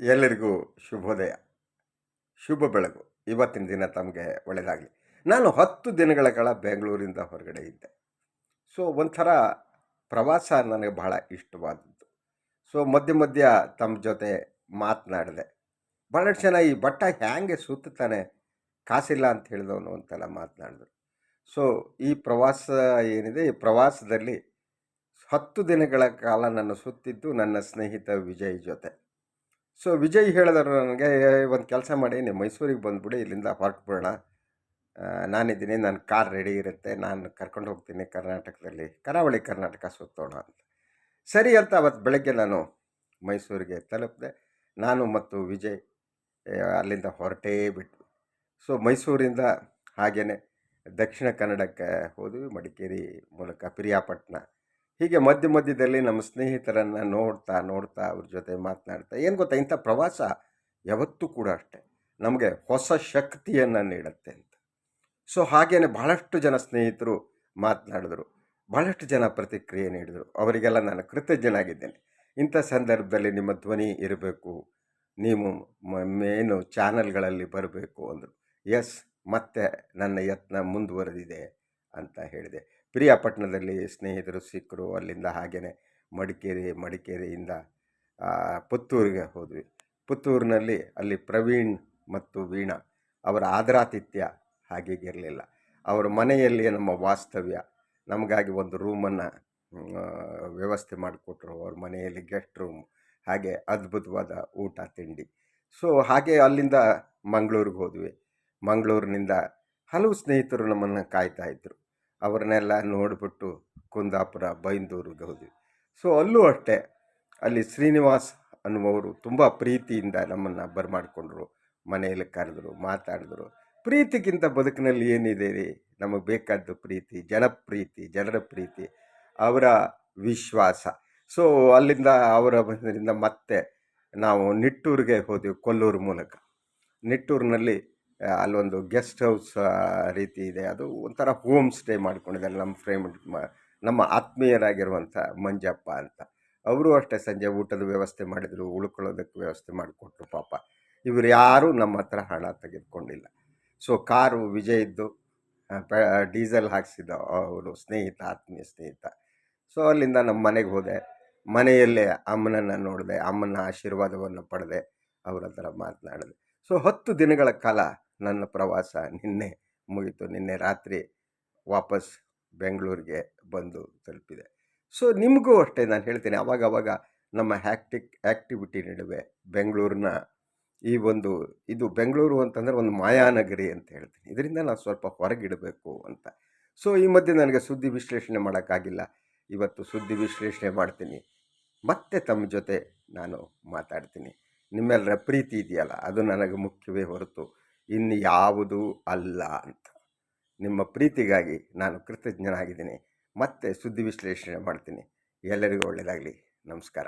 ಎಲ್ಲರಿಗೂ ಶುಭೋದಯ. ಶುಭ ಬೆಳಗು. ಇವತ್ತಿನ ದಿನ ತಮಗೆ ಒಳ್ಳೆಯದಾಗಲಿ ನಾನು ಹತ್ತು ದಿನಗಳ ಕಾಲ ಬೆಂಗಳೂರಿಂದ ಹೊರಗಡೆ ಇದ್ದೆ. ಸೊ, ಒಂಥರ ಪ್ರವಾಸ ನನಗೆ ಬಹಳ ಇಷ್ಟವಾದದ್ದು. ಸೊ, ಮಧ್ಯ ಮಧ್ಯ ತಮ್ಮ ಜೊತೆ ಮಾತನಾಡಿದೆ. ಭಾಳಷ್ಟು ಜನ ಈ ಬಟ್ಟ ಹ್ಯಾಂಗೆ ಸುತ್ತಾನೆ ಕಾಸಿಲ್ಲ ಅಂತ ಹೇಳಿದವನು ಅಂತೆಲ್ಲ ಮಾತನಾಡಿದ್ರು. ಸೊ, ಈ ಪ್ರವಾಸ ಏನಿದೆ, ಈ ಪ್ರವಾಸದಲ್ಲಿ ಹತ್ತು ದಿನಗಳ ಕಾಲ ನನ್ನ ಸುತ್ತಿದ್ದು ನನ್ನ ಸ್ನೇಹಿತ ವಿಜಯ್ ಜೊತೆ. ಸೊ ವಿಜಯ್ ಹೇಳಿದ್ರು ನನಗೆ ಒಂದು ಕೆಲಸ ಮಾಡಿ, ನೀವು ಮೈಸೂರಿಗೆ ಬಂದುಬಿಡಿ, ಇಲ್ಲಿಂದ ಹೊರಟ್ಬಿಡೋಣ ನಾನಿದ್ದೀನಿ ನನ್ನ ಕಾರ್ ರೆಡಿ ಇರುತ್ತೆ, ನಾನು ಕರ್ಕೊಂಡು ಹೋಗ್ತೀನಿ ಕರ್ನಾಟಕದಲ್ಲಿ. ಕರಾವಳಿ ಕರ್ನಾಟಕ ಸುತ್ತೋಣ ಅಂತ. ಸರಿ ಅಂತ ಅವತ್ತು ಬೆಳಗ್ಗೆ ನಾನು ಮೈಸೂರಿಗೆ ತಲುಪಿದೆ. ನಾನು ಮತ್ತು ವಿಜಯ್ ಅಲ್ಲಿಂದ ಹೊರಟೇ ಬಿಟ್ಟು ಸೊ ಮೈಸೂರಿಂದ ಹಾಗೇ ದಕ್ಷಿಣ ಕನ್ನಡಕ್ಕೆ ಹೋದ್ವಿ, ಮಡಿಕೇರಿ ಮೂಲಕ, ಪಿರಿಯಾಪಟ್ಟಣ. ಹೀಗೆ ಮಧ್ಯ ಮಧ್ಯದಲ್ಲಿ ನಮ್ಮ ಸ್ನೇಹಿತರನ್ನು ನೋಡ್ತಾ ನೋಡ್ತಾ ಅವ್ರ ಜೊತೆ ಮಾತನಾಡ್ತಾ, ಏನು ಗೊತ್ತಾ ಇಂಥ ಪ್ರವಾಸ ಯಾವತ್ತೂ ಕೂಡ ಅಷ್ಟೆ. ನಮಗೆ ಹೊಸ ಶಕ್ತಿಯನ್ನು ನೀಡುತ್ತೆ ಅಂತ. ಸೊ ಹಾಗೆಯೇ ಬಹಳಷ್ಟು ಜನ ಸ್ನೇಹಿತರು ಮಾತನಾಡಿದ್ರು, ಬಹಳಷ್ಟು ಜನ ಪ್ರತಿಕ್ರಿಯೆ ನೀಡಿದರು. ಅವರಿಗೆಲ್ಲ ನಾನು ಕೃತಜ್ಞನಾಗಿದ್ದೇನೆ. ಇಂಥ ಸಂದರ್ಭದಲ್ಲಿ ನಿಮ್ಮ ಧ್ವನಿ ಇರಬೇಕು, ನೀವು ಮೇನು ಚಾನಲ್ಗಳಲ್ಲಿ ಬರಬೇಕು ಅಂದರು. ಎಸ್ ಮತ್ತೆ ನನ್ನ ಯತ್ನ ಮುಂದುವರೆದಿದೆ ಅಂತ ಹೇಳಿದೆ. ಪ್ರಿಯಾಪಟ್ಟಣದಲ್ಲಿ ಸ್ನೇಹಿತರು ಸಿಕ್ಕರು ಅಲ್ಲಿಂದ ಹಾಗೆಯೇ ಮಡಿಕೇರಿ, ಮಡಿಕೇರಿಯಿಂದ ಪುತ್ತೂರಿಗೆ ಹೋದ್ವಿ. ಪುತ್ತೂರಿನಲ್ಲಿ ಅಲ್ಲಿ ಪ್ರವೀಣ್ ಮತ್ತು ವೀಣಾ ಅವರ ಆದರಾತಿಥ್ಯ ಹಾಗೀಗಿರಲಿಲ್ಲ ಅವರ ಮನೆಯಲ್ಲಿ ನಮ್ಮ ವಾಸ್ತವ್ಯ. ನಮಗಾಗಿ ಒಂದು ರೂಮನ್ನು ವ್ಯವಸ್ಥೆ ಮಾಡಿಕೊಟ್ರು ಅವ್ರ ಮನೆಯಲ್ಲಿ ಗೆಸ್ಟ್ ರೂಮ್, ಹಾಗೆ ಅದ್ಭುತವಾದ ಊಟ, ತಿಂಡಿ. ಸೊ ಹಾಗೆ ಅಲ್ಲಿಂದ ಮಂಗಳೂರಿಗೆ ಹೋದ್ವಿ. ಮಂಗಳೂರಿನಿಂದ ಹಲವು ಸ್ನೇಹಿತರು ನಮ್ಮನ್ನು ಕಾಯ್ತಾ ಇದ್ದರು ಅವ್ರನ್ನೆಲ್ಲ ನೋಡಿಬಿಟ್ಟು ಕುಂದಾಪುರ ಬೈಂದೂರಿಗೆ ಹೋದ್ವಿ ಸೊ ಅಲ್ಲೂ ಅಷ್ಟೇ, ಅಲ್ಲಿ ಶ್ರೀನಿವಾಸ್ ಅನ್ನುವರು ತುಂಬ ಪ್ರೀತಿಯಿಂದ ನಮ್ಮನ್ನು ಬರಮಾಡಿಕೊಂಡ್ರು. ಮನೆಯಲ್ಲಿ ಕರೆದ್ರು, ಮಾತಾಡಿದ್ರು. ಪ್ರೀತಿಗಿಂತ ಬದುಕಿನಲ್ಲಿ ಏನಿದೆ ರೀ? ನಮಗೆ ಬೇಕಾದ್ದು ಪ್ರೀತಿ, ಜನಪ್ರೀತಿ, ಜನರ ಪ್ರೀತಿ, ಅವರ ವಿಶ್ವಾಸ. ಸೊ ಅಲ್ಲಿಂದ ಅವರ ಬಂದರಿಂದ ಮತ್ತೆ ನಾವು ನಿಟ್ಟೂರಿಗೆ ಹೋದೆವು ಕೊಲ್ಲೂರು ಮೂಲಕ. ನಿಟ್ಟೂರಿನಲ್ಲಿ ಅಲ್ಲೊಂದು ಗೆಸ್ಟ್ ಹೌಸ್ ರೀತಿ ಇದೆ. ಅದು ಒಂಥರ ಹೋಮ್ ಸ್ಟೇ ಮಾಡಿಕೊಂಡಿದ್ದಾರೆ ನಮ್ಮ ಫ್ರೆಂಡ್ ನಮ್ಮ ಆತ್ಮೀಯರಾಗಿರುವಂಥ ಮಂಜಪ್ಪ ಅಂತ. ಅವರು ಅಷ್ಟೇ ಸಂಜೆ ಊಟದ ವ್ಯವಸ್ಥೆ ಮಾಡಿದರು, ಉಳ್ಕೊಳ್ಳೋದಕ್ಕೆ ವ್ಯವಸ್ಥೆ ಮಾಡಿಕೊಟ್ರು ಪಾಪ. ಇವರು ಯಾರೂ ನಮ್ಮ ಹತ್ರ ಹಣ ತೆಗೆದುಕೊಂಡಿಲ್ಲ. ಸೊ ಕಾರು ವಿಜಯದ್ದು ಇದ್ದು ಪೆ- ಡೀಸೆಲ್ ಹಾಕ್ಸಿದ್ದ ಅವರು ಸ್ನೇಹಿತ, ಆತ್ಮೀಯ ಸ್ನೇಹಿತ. ಸೊ ಅಲ್ಲಿಂದ ನಮ್ಮ ಮನೆಗೆ ಹೋದೆ. ಮನೆಯಲ್ಲೇ ಅಮ್ಮನನ್ನು ನೋಡಿದೆ, ಅಮ್ಮನ ಆಶೀರ್ವಾದವನ್ನು ಪಡೆದೆ, ಅವರ ಹತ್ರ ಮಾತನಾಡಿದೆ. ಸೊ ಹತ್ತು ದಿನಗಳ ಕಾಲ ನನ್ನ ಪ್ರವಾಸ ನಿನ್ನೆ ಮುಗಿತು. ನಿನ್ನೆ ರಾತ್ರಿ ವಾಪಸ್ ಬೆಂಗಳೂರಿಗೆ ಬಂದು ತಲುಪಿದೆ. ಸೊ ನಿಮಗೂ ಅಷ್ಟೇ ನಾನು ಹೇಳ್ತೀನಿ ಅವಾಗ ಅವಾಗ ನಮ್ಮ ಹ್ಯಾಕ್ಟಿಕ್ ಆ್ಯಕ್ಟಿವಿಟಿ ನಡುವೆ ಬೆಂಗಳೂರಿನ ಈ ಒಂದು, ಇದು ಬೆಂಗಳೂರು ಅಂತಂದರೆ ಒಂದು ಮಾಯಾನಗರಿ ಅಂತ ಹೇಳ್ತೀನಿ. ಇದರಿಂದ ನಾನು ಸ್ವಲ್ಪ ಹೊರಗಿಡಬೇಕು ಅಂತ. ಸೊ ಈ ಮಧ್ಯೆ ನನಗೆ ಸುದ್ದಿ ವಿಶ್ಲೇಷಣೆ ಮಾಡೋಕ್ಕಾಗಿಲ್ಲ. ಇವತ್ತು ಸುದ್ದಿ ವಿಶ್ಲೇಷಣೆ ಮಾಡ್ತೀನಿ. ಮತ್ತೆ ತಮ್ಮ ಜೊತೆ ನಾನು ಮಾತಾಡ್ತೀನಿ. ನಿಮ್ಮೆಲ್ಲರ ಪ್ರೀತಿ ಇದೆಯಲ್ಲ, ಅದು ನನಗೆ ಮುಖ್ಯವೇ ಹೊರತು. ಇನ್ನು ಯಾವುದೂ ಅಲ್ಲ ಅಂತ. ನಿಮ್ಮ ಪ್ರೀತಿಗಾಗಿ ನಾನು ಕೃತಜ್ಞನಾಗಿದ್ದೀನಿ. ಮತ್ತೆ ಸುದ್ದಿ ವಿಶ್ಲೇಷಣೆ ಮಾಡ್ತೀನಿ. ಎಲ್ಲರಿಗೂ ಒಳ್ಳೆಯದಾಗಲಿ. ನಮಸ್ಕಾರ.